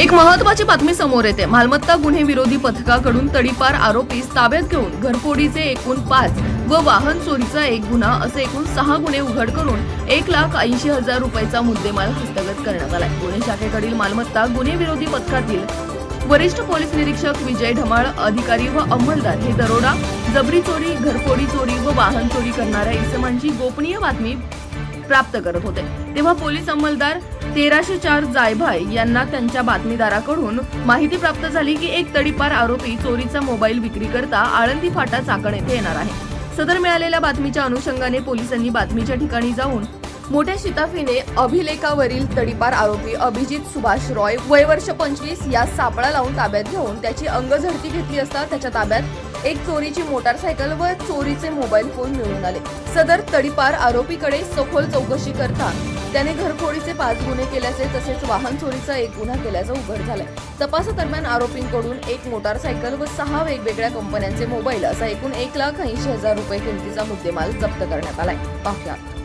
एक महत्वाची बातमी समोर येते. मालमत्ता गुन्हे विरोधी पथकाकडून तडीपार आरोपीस ताब्यात घेऊन घरफोडीचे एकूण पाच व वाहन चोरीचा एक गुन्हा असे एकूण सहा गुन्हे उघड करून एक लाख ऐंशी हजार रुपयाचा मुद्देमाल हस्तगत करण्यात आलाय. गुन्हे शाखेकडील मालमत्ता गुन्हे विरोधी पथकातील वरिष्ठ पोलीस निरीक्षक विजय ढमाळ अधिकारी व अंमलदार हे दरोडा जबरी चोरी घरफोडी चोरी व वाहन चोरी करणाऱ्या इसमांची गोपनीय बातमी प्राप्त करत होते. तेव्हा पोलीस अंमलदार तेराशे चार जायभाय यांना त्यांच्या बातमीदाराकडून माहिती प्राप्त झाली की एक तडीपार आरोपी चोरीचा मोबाईल विक्री करता आळंदी फाटा चाकण येथे येणार आहे. सदर मिळालेल्या बातमीच्या अनुषंगाने पोलिसांनी बातमीच्या ठिकाणी जाऊन मोठ्या शिताफीने अभिलेखावरील तडीपार आरोपी अभिजित सुभाष रॉय वय वर्ष पंचवीस या सापळा लावून ताब्यात घेऊन त्याची अंगझडती घेतली असता त्याच्या ताब्यात एक चोरीची मोटारसायकल व चोरीचे मोबाईल फोन मिळून आले. सदर तडीपार आरोपीकडे सखोल चौकशी करता त्याने घरफोडीचे पाच गुन्हे केल्याचे तसेच वाहन चोरीचा एक गुन्हा केल्याचं उघड झालंय. तपासादरम्यान आरोपींकडून एक मोटारसायकल व सहा वेगवेगळ्या कंपन्यांचे मोबाईल असा एकूण एक लाख ऐंशी हजार रुपये किमतीचा मुद्देमाल जप्त करण्यात आलाय. पाहुयात